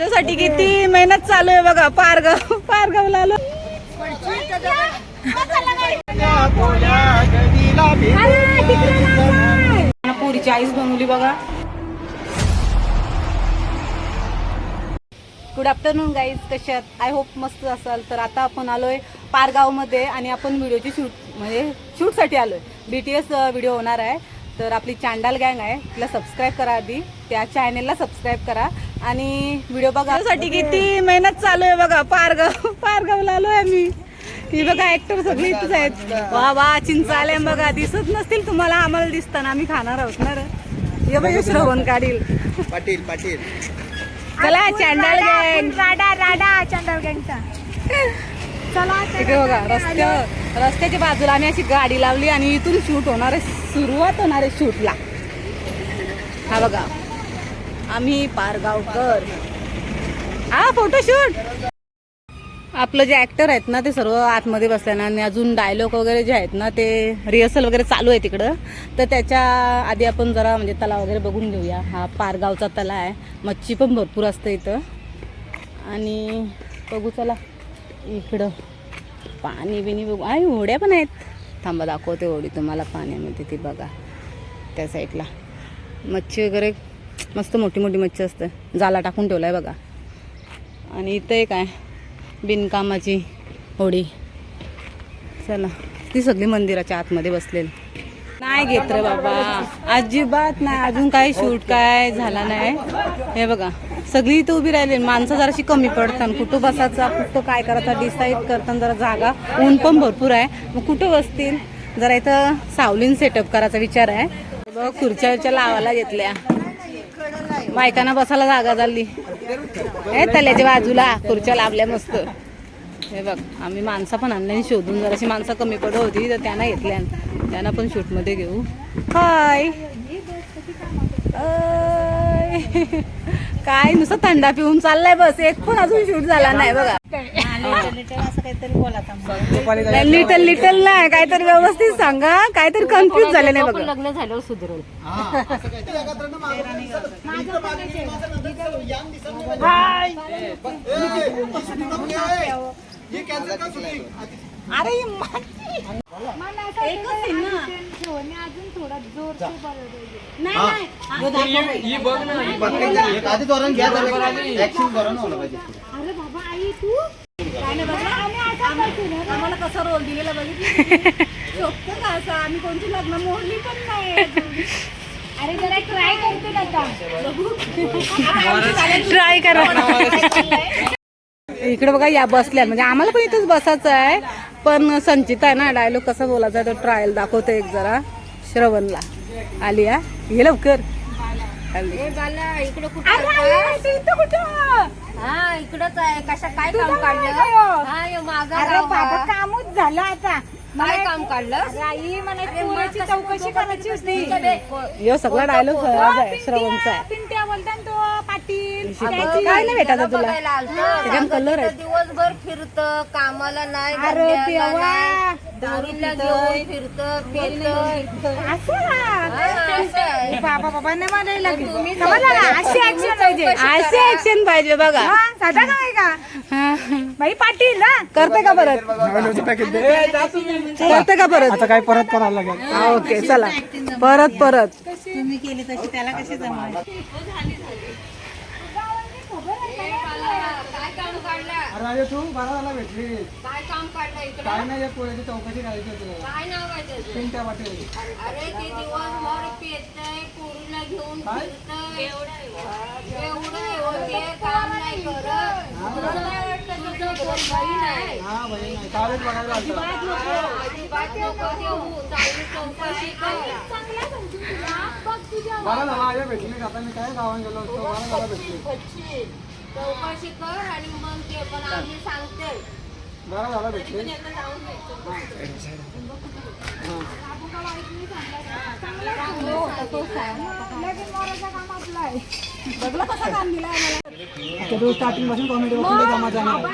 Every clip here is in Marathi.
व्हिडिओसाठी किती मेहनत चालू आहे बघा पारगाव पारगावला आलो. पुरीची आईस बनवली बघा. गुड आफ्टरनून गाईज कशात आय होप मस्त असाल. तर आता आपण आलोय पारगावमध्ये आणि आपण व्हिडिओची शूट म्हणजे शूटसाठी आलोय. बी टी एस व्हिडिओ होणार आहे. तर आपली चांडाल गँग आहे. तिला सबस्क्राईब करा आधी. त्या चॅनेलला सबस्क्राईब करा. आणि व्हिडिओ बघा. साठी किती मेहनत चालू आहे बघा. पारगाव पारगावला आलोय आम्ही. ही बघा ऍक्टर सगळे इथेच आहेत. वा वा चिंचाले बघा दिसत नसतील तुम्हाला आम्हाला दिसताना आम्ही खाणार आहोत ना रे. बघा श्रवण काढील. पाटील पाटील. चला चॅनल गँग. राडा राडा चंदर गँगचा. चला इकडे बघा रस्त्या रस्त्याच्या बाजूला आम्ही अशी गाडी लावली आणि इथून शूट होणार आहे. सुरुवात होणार आहे शूटला हा बघा. आम्ही पारगावकर. हा फोटोशूट आपलं जे ऍक्टर आहेत ना ते सर्व आतमध्ये बसल्यानं आणि अजून डायलॉग वगैरे जे आहेत ना ते रिहर्सल वगैरे चालू आहे तिकडं. तर त्याच्या आधी आपण जरा म्हणजे तलाव वगैरे बघून घेऊया. हा पारगावचा तलाव आहे. मच्छी पण भरपूर असतं इथं. आणि बघू चला इकडं पाणी बिनी बघू. आणि होड्या पण आहेत. थांबा दाखवते होडी तुम्हाला. पाण्यामध्ये ती बघा. त्या साईडला मच्छी वगैरे मस्त मोठी मोठी मच्छी असते. जाला टाकून ठेवला आहे बघा. आणि इथं एक आहे बिनकामाची होडी. चला ती सगळी मंदिराच्या आतमध्ये बसलेली. नाही घेत रे बाबा. अजिबात नाही. अजून काही शूट काय झाला नाही. हे बघा सगळी इथं उभी राहिली. माणसं जराशी कमी पडतात. कुठं बसायचा कुठं काय करायचा डिसाईड करताना जरा जागा ऊन पण भरपूर आहे. मग कुठं बसतील? जरा इथं सावलीन सेटअप करायचा विचार आहे. बघ खुर्च्या लावायला घेतल्या. बायकांना बसायला जागा झाली. हे तल्याच्या बाजूला खुर्च्या लाभल्या मस्त. हे बघ आम्ही माणसं पण आणल्या शोधून जराशी माणसं कमी पडत होती तर त्यांना घेतल्या त्यांना पण शूटमध्ये घेऊ. हाय. काय नुसतं थंडा पिऊन चाललाय बस. एक पण अजून शूट झाला नाही बघा. लिटल लिटल नाही काहीतरी व्यवस्थित सांगा काहीतरी कन्फ्युज झाले नाही बघा. लग्न झाल्यावर सुधरल अरे एकच आहे ना. अजून थोडा जोर नाही नाही. एक आधी धोरण घ्या ऍक्शन ना मला पाहिजे. अरे बाबा आई तू? बघा आम्हाला कसा रोल दिलेला बघितलं? शोभतं का असं? आम्ही कोणती लग्न? मोडली पण नाही अजून. अरे जरा ट्राय करते ना आता. ट्राय करा. इकडे बघा या बसल्या. म्हणजे आम्हाला पण इथंच बसायचं आहे. पण संचिता आहे ना डायलॉग कसा बोलायचा तो ट्रायल दाखवतो एक जरा. श्रवणला. आली हा ये लवकर. हा इकडच आहे कशा काय काम काढलं हो? मागं. कामच झालं आता काय काम काढलं? अरे आई मला पोराची चौकशी करायची होती. यो सगळा डायलॉग खराब आहे श्रवणचा आहे पिंट्या बोलता ना तो पाटील. अगं, काय नाही भेटायचं तुला बघायला आलतं. त्याच्यात कलर आहे. दिवसभर फिरत कामाला नाही अरे धंद्याला देवा. नाही. दारूला घेऊन फिरत फिरत. असं ना. बाबा बाबा नाही मला लागेल. समजलं अशी ऍक्शन पाहिजे. असे ऍक्शन पाहिजे बघा. हा, साधा काय का? हा. बाई पाटील हा? करते का परत? करते का परत? आता काय परत करायला लागेल? ओके चला. परत परत. काय काम अरे तू बारा झाला भेटली काय काम काढलं इकडं काय नाही पोळ्याची चौकशी करायची होती काय नाव आहे त्याचं पिंट्या पाटील अरे ते दिवसभर पेटतय पोरीला घेऊन फिरतय एवढं एवढं ते काम नाही करत तुला काय वाटतं तुझं कोण बाई नाही हा बहीण नाही कालच बघायला आलतो अजिबात नको देऊ चांगली चौकशी कर बारा झाला आया भेटली आता मी काय गावात गेलो असतो बारा झाला भेटली चौकशी कर आणि मग ते पण आम्ही सांगते. बारा झाला भेटली. तो स्टार्टिंगपासून कॉमेडी बघून जमाचा नाही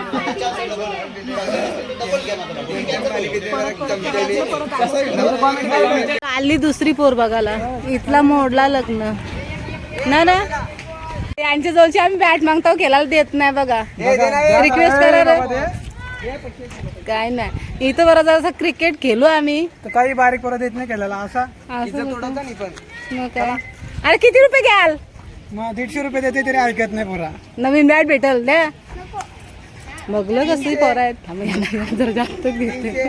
आली दुसरी पोर बघायला. इथला मोडला लग्न. ना ना. यांच्या जवळची आम्ही बॅट मागतो केला देत नाही बघा. रिक्वेस्ट करा रे. काय नाही. इथं बरं जरा क्रिकेट खेळू आम्ही. काही बारीक परत येत नाही केलेला असा. मग काय? अरे किती रुपये घ्याल? मग दीडशे रुपये देते तरी ऐकत नाही पुरा. नवीन बॅट भेटल द्या बघलं कसली पोरं आहेत. जरा जास्त घेते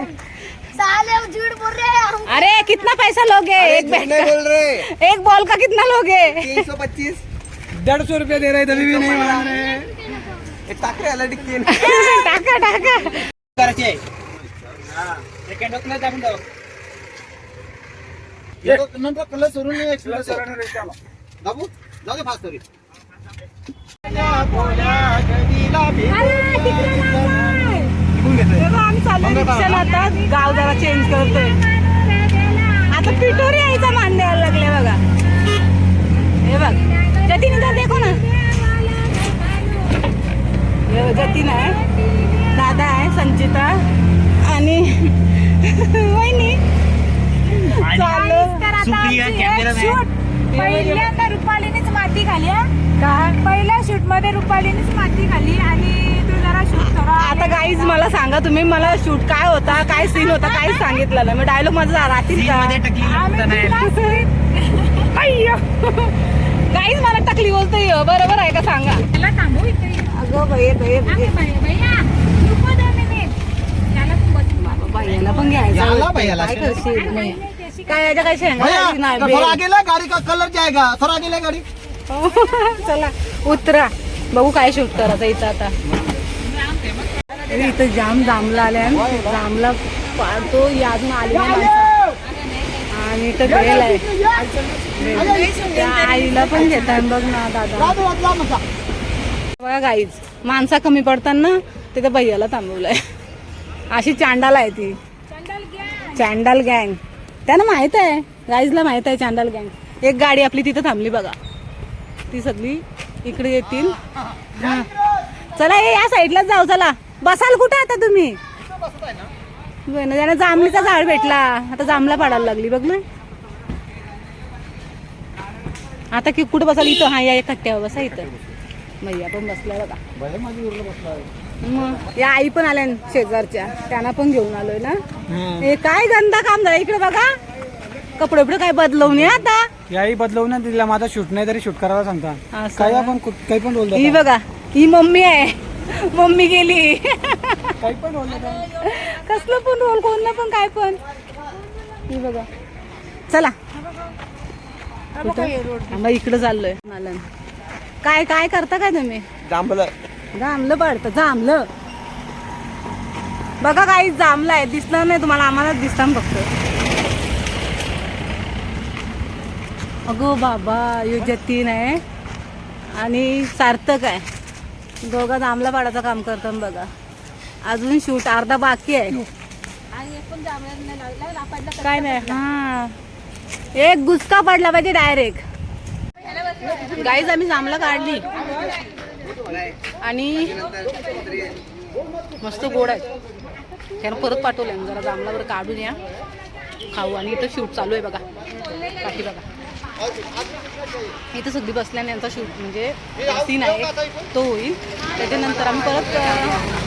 अरे कितना पैसा लोगे? एक बैट का एक बॉल का कितना लोगे? पच्चीस. डेढ़ सौ रुपये दे रहे तभी भी नहीं मान रहे टाकरे टाका टाका करायची. आहे नंतर कलर सोडून एक्सप्रेस बाबू जाऊ दे फास्ट तरी तेव्हा आम्ही रिक्षाला आता. गाव जरा चेंज करतोय. आता पिठोरी यायचा मान द्यायला लागले बघा. हे बघ. जतीन इधर देखो ना. हे बघ, जतीन आहे. दादा आहे संचिता आणि वहिनी. चाललो पहिल्यांदा रुपालीनेच माती खाली हा. काय पहिल्या शूटमध्ये रुपालीनेच माती खाली आणि तू जरा शूट करा आता गाईज मला सांगा तुम्ही मला शूट काय होता काय सीन होता काहीच सांगितलं नाही? मग डायलॉग माझा राहतील का? काहीच मला टकली बोलतोय बरोबर आहे का सांगा? त्याला थांबू इथे. अगं बाई बाई बाई. भैया भैया रुको दोन मिनिट त्याला तू बस. बाईला पण घ्यायचं. काय करशील. काय याच्या काय शेंगा खायची नाही भैया थोड़ा बेल. आगे ला गाड़ी का? कलर जाएगा थोड़ा गाड़ी. चला उतरा. बघू काय शूट करायचं इथं आता. इथं जाम जांभला आल्या. जांभला पाडतो यातून आलेला आणि इथं बेल आहे. आईला पण घेतात बघ ना दादा. बघा गाईज माणसा कमी पडताना तिथं भैयाला थांबवलंय. अशी चांडाल आहे ती. चांडाल गँग त्यांना माहीत आहे. गाईजला माहीत आहे चांडाल गँग एक गाडी आपली तिथं थांबली बघा. ती सगळी इकडे येतील. चला हे या साईडलाच जाऊ चला. बसाल कुठे आता तुम्ही? त्यानं जांभळीचा झाड भेटला. आता जांभला पाडायला लागली बघ ना. आता की कुठं बसाल इथं? हा या कट्ट्यावर बसा इथं. मैया पण बसलाय बघा. मग या आई पण आल्या शेजारच्या. त्यांना पण घेऊन आलोय ना. हे. काय गंदा काम झालं? इकडे बघा. कपडे बिपडे काय बदलवून या आता. याही बदलवून दिला माझा शूट नाही तरी शूट करायला सांगता. काही? आपण काही पण बोलतो ही बघा ही मम्मी आहे. मम्मी गेली. काही पण कसलं पण रोल कोणलं पण काय पण. ही बघा. चला. आम्ही इकडे चाललोय. नालन काय काय करता काय तुम्ही? जांभलं. जांभलं पडतं जांभलं. बघा काही जांभलं आहे. दिसणार नाही तुम्हाला आम्हाला दिसतात फक्त अगो बाबा यो जतीन आहे. आणि सार्थक आहे. दोघं जांभला पाडायचं काम करतात बघा. अजून शूट अर्धा बाकी आहे. काय नाही हा. एक गुसका पडला पाहिजे डायरेक्ट गाईज आम्ही जांभला काढली. आणि मस्त गोड आहे. त्यानं परत पाठवलं जरा जांभळावर काढून या. खाऊ. आणि इथं शूट चालू आहे बघा. पाठी बघा. इथं सगळी बसल्याने यांचा शूट म्हणजे सीन आहे. तो होईल. त्याच्यानंतर आम्ही परत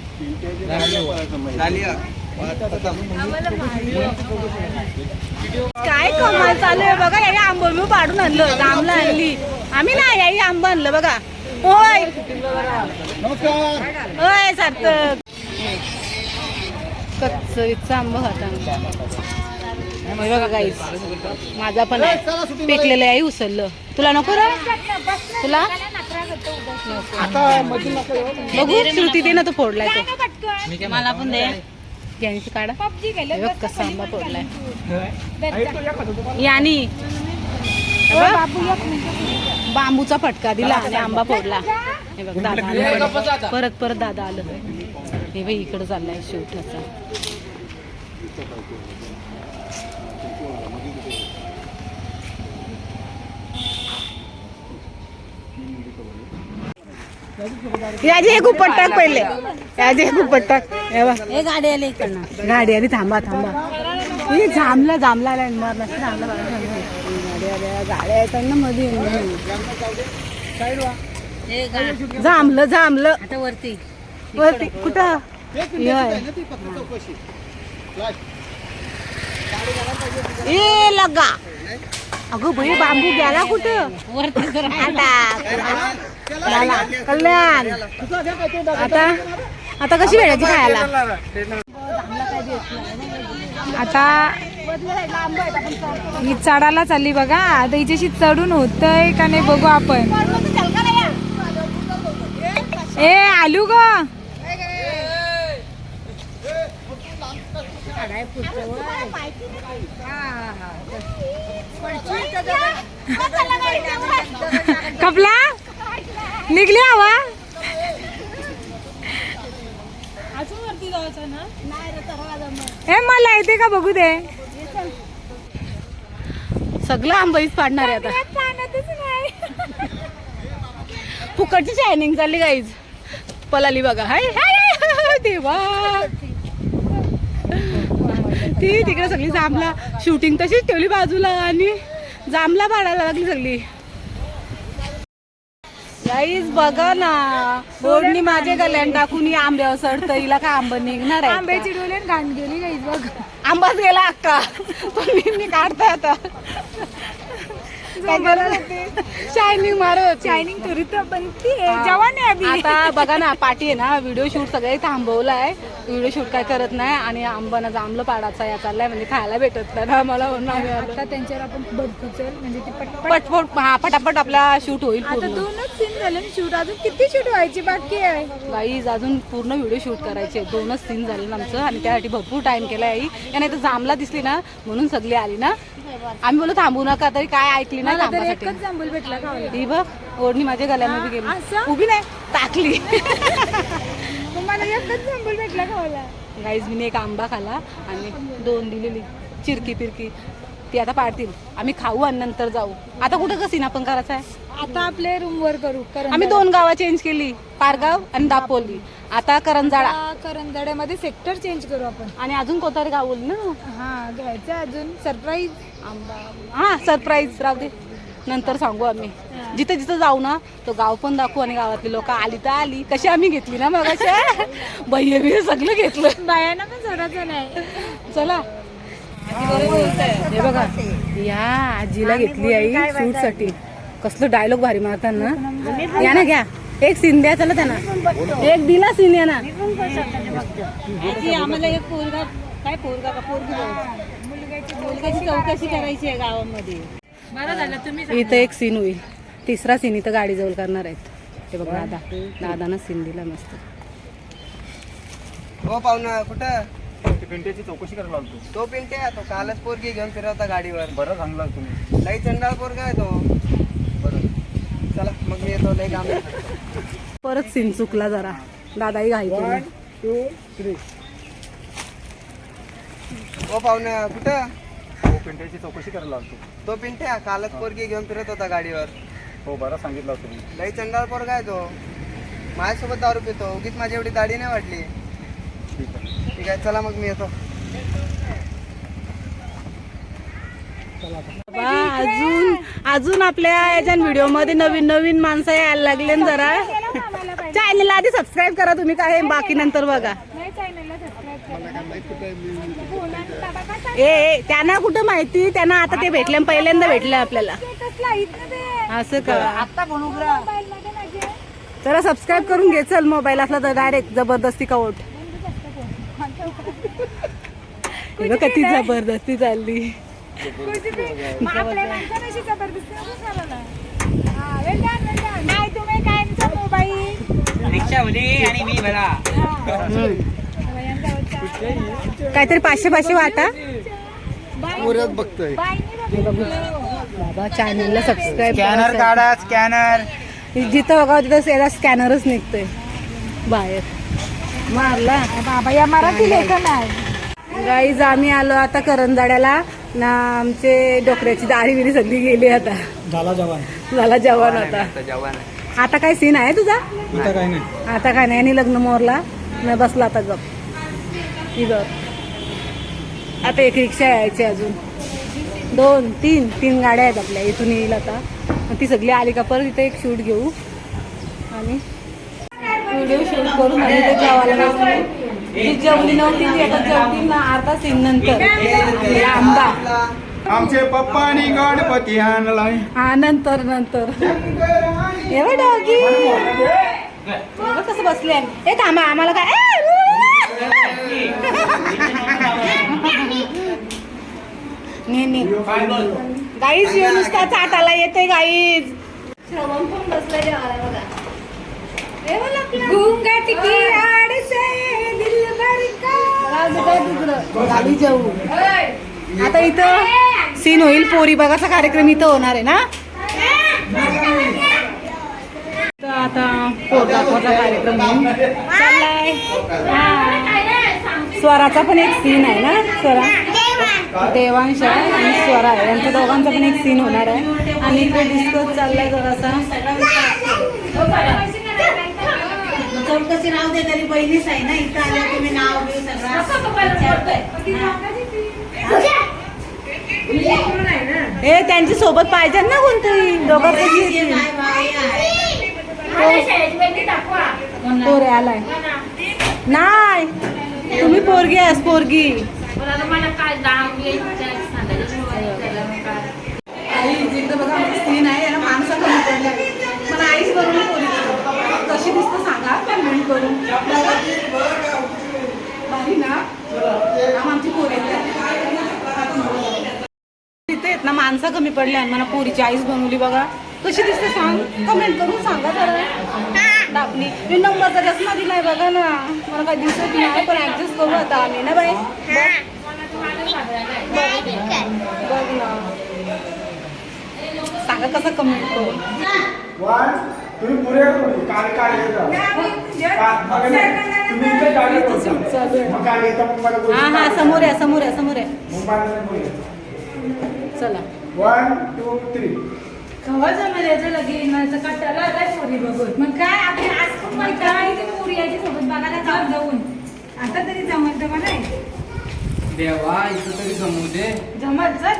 काय कमाल चालू आहे बघा याही आंबो मी पाडून आणलं जांभला आणली. आम्ही नाही याही आंब आणलं बघा. होय. होय सार्थक. कच्च इथचं आंब होता बघा गाईस माझा पण आहे. पिकलेलं आहे उचललं तुला नको रे. तुला? बघू श्रुती दे ना तो फोडलाय तो. मला पण दे. यांची काढा. कसा आंबा फोडलाय. यानी. बांबूचा फटका दिला आणि आंबा फोडला. हे बघ दादा परत परत दादा आलं. हे बाई इकडं चाललाय शूट याची एक उपटक पहिले. याची एक उपटक हे हे गाडी आली इकडनं. गाडी आली थांबा थांबा. हे जामला जामला लँडमार्क नसतं. गाडी आल्या गाड्या येतात ना मध्ये गा- जामलं जामलं. आता वरती. वरती. कुठं. ए लगा. अगं भाई बांबू गेला कुठं? आता. झाला. कल्याण. आता? आता कशी भेटायची खायला? आता ही चढायला चालली बघा. आता हिच्याशी चढून होतंय का नाही बघू आपण. ए आलू ग. कपला? निघली हवा? ए मला येते का बघू दे. सगळं आंबाईच पाडणार आहे आता. फुकटची शायनिंग चालली गाईज पलाली बघा. हाय देवा. ती तिकडे सगळी जामला शूटिंग तशीच ठेवली बाजूला आणि जामला पाडायला लागली सगळी. गाईज बघा ना बोर्डनी माझे गल्यान टाकून ही आंब्यावर सडतं हिला काय आंबा निघणार आहे आंब्याची डोली घाण गेली गाईज बघ. आंबाच गेला अक्का. पण मी आता. शायनिंग मारत शायनिंग त्वरित बनती जवान आहे अभि आता बघा ना पाठी आहे ना व्हिडिओ शूट सगळे थांबवलाय. व्हिडिओ शूट काय करत नाही आणि आंबाना जांभलं पाडाचा या चाललाय म्हणजे खायला भेटत नाही ना मला म्हणून आम्ही आलो. आता त्यांच्यावर आपण बदकुचल म्हणजे ती पटपट पटपट हा पटापट आपला शूट होईल आता पूर्ण. दोनच सीन झाले शूट अजून किती शूट व्हायची बाकी आहे? गाईज अजून पूर्ण व्हिडिओ शूट करायचे दोनच सीन झाले ना आमचं आणि त्यासाठी भरपूर टाइम केला आई. याने तर जांभला दिसली ना म्हणून सगळी आली ना. आम्ही बोललो थांबू नका तरी काय ऐकली नाही मला तर थांबासाठी. एकच जांभूल भेटला खावायला ती बघ ओढणी माझ्या गल्यामध्ये गेली. असं? उभी नाही टाकली. मग मला एकच जांभूल भेटला खावायला गाईज मी एक आंबा खाला आणि दोन दिलेली चिरकी पिरकी ती आता पाडतील. आम्ही खाऊ आणि नंतर जाऊ. आता कुठं कसीन आपण करायचं आहे? आता आपले रूम वर करू कारण आम्ही दोन गावं चेंज केली. पारगाव आणि दापोली. आता करंजाळा. करंदड्यामध्ये सेक्टर चेंज करू आपण. आणि अजून कोणतरी गाव बोल ना? हा घ्यायचं अजून. सरप्राईज हा सरप्राईज राहू दे. नंतर सांगू आम्ही. जिथं जिथं जाऊ ना तो गाव पण दाखवू आणि गावातली लोक आली तर आली. कशी आम्ही घेतली ना मग भैया बिय सगळं घेतलं. बायांना पण सोडायचं नाही चला. हे बघा या आजीला घेतली आई शूटसाठी. कसलं डायलॉग भारी मारतात ना या ना घ्या. एक सीन द्या चला त्यांना. एक दिला सीन या ना. आम्हाला एक पोरगा काय पोरगा का? पोरगी चौकशी करायची आहे गावामध्ये. बरं झालं तुम्ही इथं एक सीन होईल. तिसरा सीन इथं गाडी जवळ करणार आहेत. हे बघ दादा. दादानं सीन दिला मस्त. हो पाहुणा कुठं? पिंट्याची चौकशी करायला लागतो तो पिंट्या तो कालच पोरगी घेऊन फिरवता गाडीवर. बरं सांगला तुम्ही. लई चंडाळ पोरगा आहे तो. बरं. चला मग मी येतो लई काम आहे. परत सीन चुकला जरा. दादाही घाई केली. टू थ्री हो पाहुणा कुठं? हो पिंट्याची चौकशी करायला लागतो तो पिंट्या कालच पोरगी घेऊन फिरत होता गाडीवर. हो बरं सांगितलं तुम्ही. लई चंडाळ पोरगा आहे तो. माझ्यासोबत दारू पितो. उगीच माझी एवढी दाढी नाही वाढली ठीक आहे चला मग मी येतो. बा, अजून अजून आपल्या याच्या व्हिडिओमध्ये नवीन नवीन माणसं यायला लागले ना जरा. चॅनलला आधी सबस्क्राईब करा तुम्ही काय बाकी नंतर बघा. ए ए, त्यांना कुठं माहिती? त्यांना आता ते भेटले पहिल्यांदा भेटले आपल्याला. असं का? जरा सबस्क्राईब करून घे चल मोबाईल असला तर डायरेक्ट जबरदस्ती का ओट हे बघ किती जबरदस्ती चालली कुठे बी मग आपल्या माणसापाशी जबरदस्ती नको करायला. हा, well done, well done. नाही तुम्ही काय नुसतं मोबाईल? काहीतरी पाचशे पाचशे वाटा. पुरत बघतोय. बघ बाबा चॅनलला सबस्क्राईब स्कॅनर काढा स्कॅनर जिथं बघा तिथं याला स्कॅनरच निघतोय. बाहेर. मारला. बाबा या मराठी लेखन आहे गाईज आम्ही आलो आता करंजाड्याला ना आमचे डोकऱ्याची दाढी बिरी सगळी गेली आता. झाला जवान. झाला जवान आता. आता काय सीन आहे तुझा? इथं काय नाही. आता काय नाही लग्न मोरला. न बसला आता गप. ही गप आता एक रिक्षा यायची अजून. दोन तीन तीन गाड्या आहेत आपल्या. इथून येईल आता. ती सगळी आली का परत इथे एक शूट घेऊ. आणि व्हिडिओ शूट करून आणि ते बसू. जी जेवली नव्हती ती आता जेवतील ना अर्धा सीन नंतर. आणि आंबा. आमचे पप्पा आणि गणपती आणलाय. हा नंतर नंतर. हे बघ डॉगी. हे कसं बसले? ए थांबा आम्हाला काय ने ने. गाईज येऊ नुसता चाटाला येते गाईज. श्रवण पण बसलाय जेवायला बघा. हे आपलं. गाडी जाऊ आता इथं सीन होईल पोरी बघाचा कार्यक्रम इथं होणार आहे ना? आता पोर दाखवाचा कार्यक्रम स्वराचा पण एक सीन आहे ना स्वरा? देवांश आहे आणि स्वरा आहे. यांच्या दोघांचा पण एक सीन होणार आहे. आणि इकडे डिस्कस चाललाय जरासा चौकशी राहू दे तरी बहिणीच आहे ना इथं आल्या तुम्ही नाव घेऊ हे. त्यांची सोबत पाहिजे ना कोणतरी? दोघांचं पोरे आलाय. नाही. तुम्ही पोरगी आहेस पोरगी. आई जिकडे बघा सीन आहे माणसं कमी पडल्या मला आईच बरोबर सांगा करू भारी ना. आमची पोरी तिथे आहेत ना माणसं कमी पडल्या मला पोरीची आईस बनवली बघा. कशी दिसते सांग. कमेंट करून सांगा जरा. दाबली मी नंबरचा चष्मा दिलाय बघा ना. मला काही दिसत नाही पण ऍडजस्ट करू आता आम्ही ना बाई? बघ ना. सांगा कसं कमेंट करू. तुम्ही काल काल हा हा सांगा. समोर आहे समोर आहे समोर आहे. चला. वन टू थ्री जमेल याचं लगीन कट्टाला आलाय पोरी बघून. मग काय? आपली आज खूप मैत्रीण आहे. ती पोरी याची सोबत बघायला जाऊ जाऊन. आता तरी जमत जमा नाही देवा इथं तरी जमू दे. जमत चल.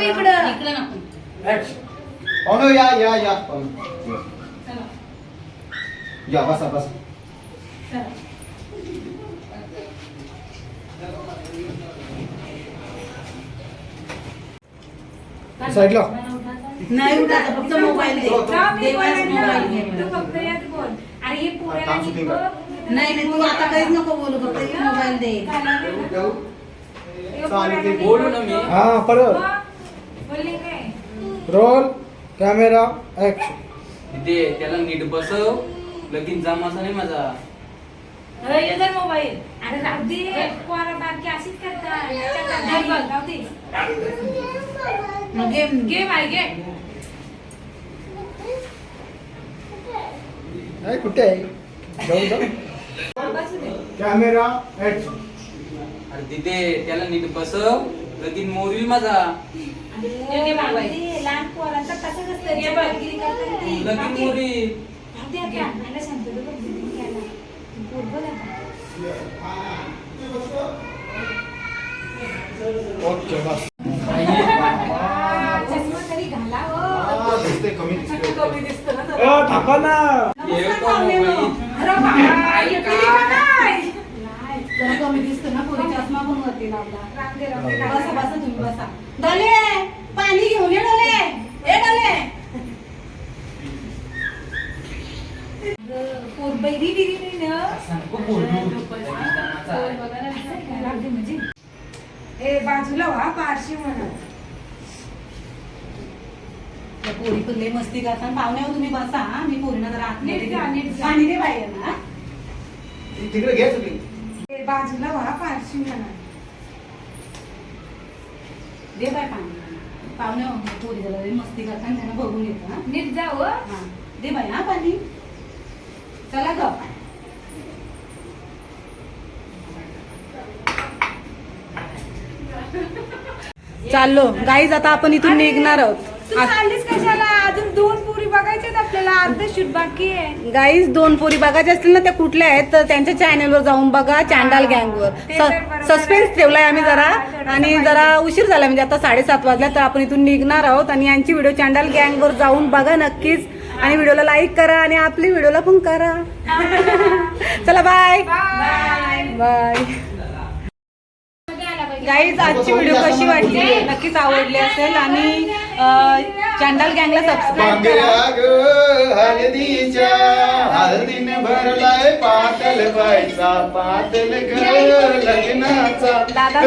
इकडं. पाहुणे या या या पाहुणे. या बसा बसा साईडला नाही उठायचं फक्त मोबाईल दे. बोलायला. मोबाईल घे तू फक्त यात बोल. आणि हे नको. नाही नाही तू आता काहीच नको बोलू फक्त हे मोबाईल दे बोलू ना मी. हा परत. बोलली काय? रोल कॅमेरा ऍक्शन दे त्याला नीट बसव. लगीन जमाचा नाही माझा. मोबाईल. अरे राहू दे. पोरं बारकी अशीच करतात. याच्यात नाही बघ, राहू दे. मग गेम. नाही कुठे आहे? जाऊ जाऊ बसू दे. कॅमेरा ऍक्शन अरे दिदे त्याला नीट बसव. लगीन मोरवी माझा. लहान पोरांचं तसंच असतं. राहू लगीन दे. मोरी राहू दे आता. मला शांतता बघ, दिदी घ्यायला. बोल, बोल आता. ओके बस चष्मा तरी घाला हो. दिसते कमी दिसते कमी दिसतं ना जरा. थांबा ना येतो मोबाईल अरे बाबा, येते का नाही? जरा कमी दिसतं ना पोरी चष्मा पण वरती लावला. बसा बसा तुम्ही बसा. डोले पाणी घेऊन ये डोले. ए डोले. बैरी म्हणजे. ए बाजूला व्हा पारशी म्हणा. पोरी पण लय मस्ती करतात. पाहुण्यावर तुम्ही बसा हा. मी पोरीना जरा आतमध्ये नीट जा, नीट जा. पाणी दे बाहेर ना तिकडे घ्या सगळी बाजूला व्हा पारशी म्हणा दे बाय पाणी. पाहुण्यावर पोरी जरा लय मस्ती करतात त्यांना बघून येतं हा. नीट जा हो. हा. दे बाय ना पाणी. चला ग चाललो. गाईज आता आपण इथून निघणार आहोत. चाललीस कशाला? अजून दोन पुरी बघायच्यात आपल्याला. अर्ध शूट बाकी आहे. गाईज दोन पोरी बघायच्या असतील ना त्या कुठल्या आहेत? तर त्यांच्या चॅनलवर जाऊन बघा चॅनल गँगवर ते तर बरोबर सस्पेन्स. ठेवलाय आम्ही जरा. हा, आणि. जरा उशीर झाला म्हणजे आता साडेसात वाजल्या तर आपण इथून निघणार आहोत. आणि यांची व्हिडिओ चॅनल गँगवर जाऊन बघा नक्कीच. आणि व्हिडिओला लाईक करा आणि आपली व्हिडिओला पण करा. चला बाय बाय बाय गाईज आजची व्हिडिओ कशी वाटली? नक्कीच आवडली असेल आणि चॅनल गँगला सबस्क्राईब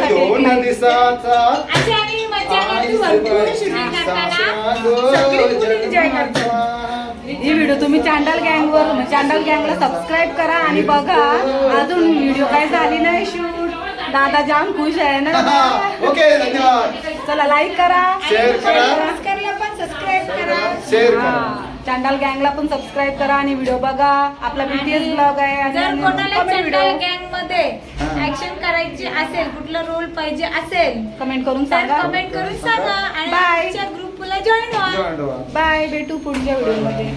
दोन करतात. ही व्हिडिओ तुम्ही चॅनल गँगवर चॅनल गँगला सबस्क्राईब करा आणि बघा अजून व्हिडिओ काय झाली नाही शूट दादा जाम खुश आहे ना? ओके धन्यवाद. चला लाईक करा. शेअर करा. भास्करला पण सबस्क्राईब करा. शेअर करा. चॅनल गँगला पण सबस्क्राईब करा आणि व्हिडिओ बघा. आपला बीटीएस ब्लॉग आहे आणि जर कोणाला चंडल. गँगमध्ये. ऍक्शन करायची असेल कुठला रोल पाहिजे असेल कमेंट करून सांगा. कमेंट करून सांगा आणि Bye. आमच्या ग्रुपला जॉईन व्हा. जॉईन व्हा. बाय भेटू पुढच्या व्हिडिओमध्ये.